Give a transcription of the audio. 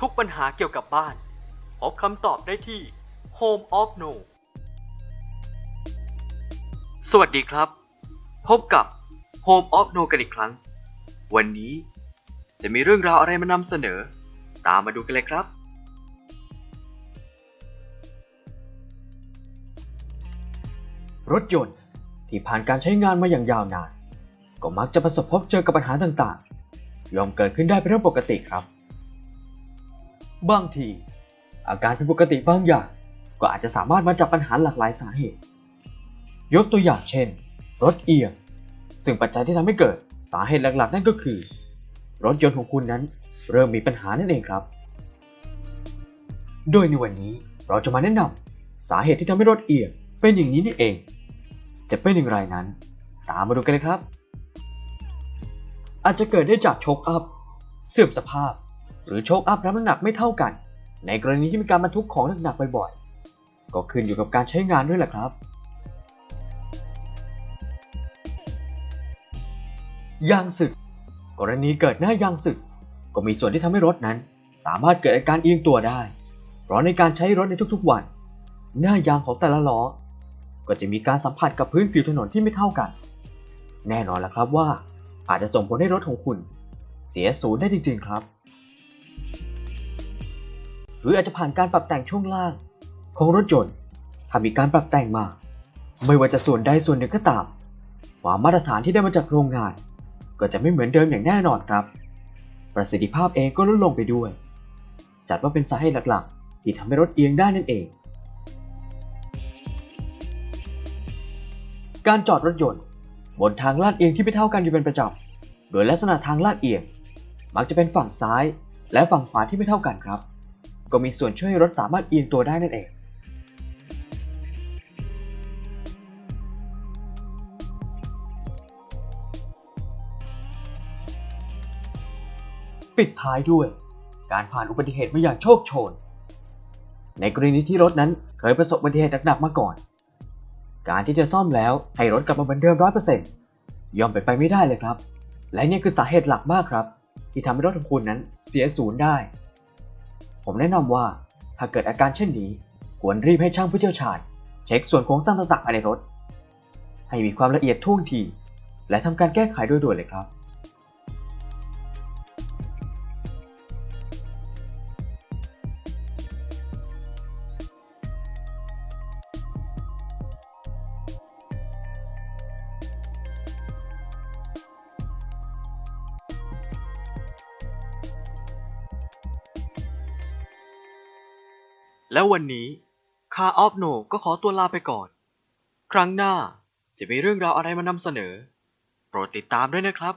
ทุกปัญหาเกี่ยวกับบ้าน พบคำตอบได้ที่ Home of No สวัสดีครับ พบกับ Home of No กันอีกครั้ง วันนี้จะมีเรื่องราวอะไรมานำเสนอ ตามมาดูกันเลยครับ รถยนต์ที่ผ่านการใช้งานมาอย่างยาวนาน ก็มักจะประสบพบเจอกับปัญหาต่างๆ ยอมเกิดขึ้นได้เป็นเรื่องปกติครับ บางที อาการผิดปกติบางอย่าง ก็อาจจะสามารถมาจากปัญหาหลากหลายสาเหตุ ยกตัวอย่างเช่น รถเอียง ซึ่งปัจจัยที่ทำให้เกิดสาเหตุหลักๆ นั่นก็คือ รถยนต์ของคุณนั้นเริ่มมีปัญหานั่นเองครับ โดยในวันนี้เราจะมาแนะนำสาเหตุที่ทำให้รถเอียงเป็นอย่างนี้นี่เอง จะเป็นอย่างไรนั้น ตามมาดูกันเลยครับ อาจจะเกิดได้จากโชคอัพ เสื่อมสภาพ หรือโชคอัพรับน้ำหนักไม่เท่ากัน ในกรณีที่มีการบรรทุกของหนักๆบ่อยๆ ก็ขึ้นอยู่กับการใช้งานด้วยแหละครับ ยางสึก กรณีเกิดหน้ายางสึก ก็มีส่วนที่ทำให้รถนั้น สามารถเกิดอาการเอียงตัวได้ เพราะในการใช้รถในทุกๆวัน หน้ายางของแต่ละล้อ ก็จะมีการสัมผัสกับพื้นผิวถนนที่ไม่เท่ากัน แน่นอนละครับว่าอาจจะส่งผลให้รถของคุณ เสียศูนย์ได้จริงๆครับ หรืออาจจะผ่านการปรับแต่งช่วงล่าง ของรถยนต์ถ้ามีการปรับแต่งมา ไม่ว่าจะส่วนใดส่วนหนึ่งก็ตามความมาตรฐานที่ได้มาจากโรงงาน ก็จะไม่เหมือนเดิมอย่างแน่นอนครับ ประสิทธิภาพเองก็ลดลงไปด้วย จัดว่าเป็นสาเหตุหลักๆ ที่ทำให้รถเอียงได้นั่นเอง การจอดรถยนต์ บนทางลาดเอียงที่ไม่เท่ากันอยู่เป็นประจำโดยลักษณะทางลาดเอียง มักจะเป็นฝั่งซ้าย และฝั่งขวาที่ไม่เท่ากันครับ ก็มีส่วนช่วยให้รถสามารถเอียงตัวได้นั่นเอง ปิดท้ายด้วย การผ่านอุบัติเหตุมาอย่างโชคโชน ในกรณีที่รถนั้นเคยประสบอุบัติเหตุหนักๆมาก่อน การที่จะซ่อมแล้วให้รถกลับมาเหมือนเดิมร้อยเปอร์เซ็นต์ย่อมเป็นไปไม่ได้เลยครับ และนี่คือสาเหตุหลักมากครับ ที่ทำให้รถของคุณนั้นเสียศูนย์ได้ ผมแนะนำว่าถ้าเกิดอาการเช่นนี้ ควรรีบให้ช่างผู้เชี่ยวชาญ เช็คส่วนโครงสร้างต่างๆภายในรถ ให้มีความละเอียดท่วงที และทำการแก้ไขโดยด่วนเลยครับ แล้ววันนี้คาออฟโนก็ขอตัวลาไปก่อน ครั้งหน้าจะมีเรื่องราวอะไรมานำเสนอ โปรดติดตามด้วยนะครับ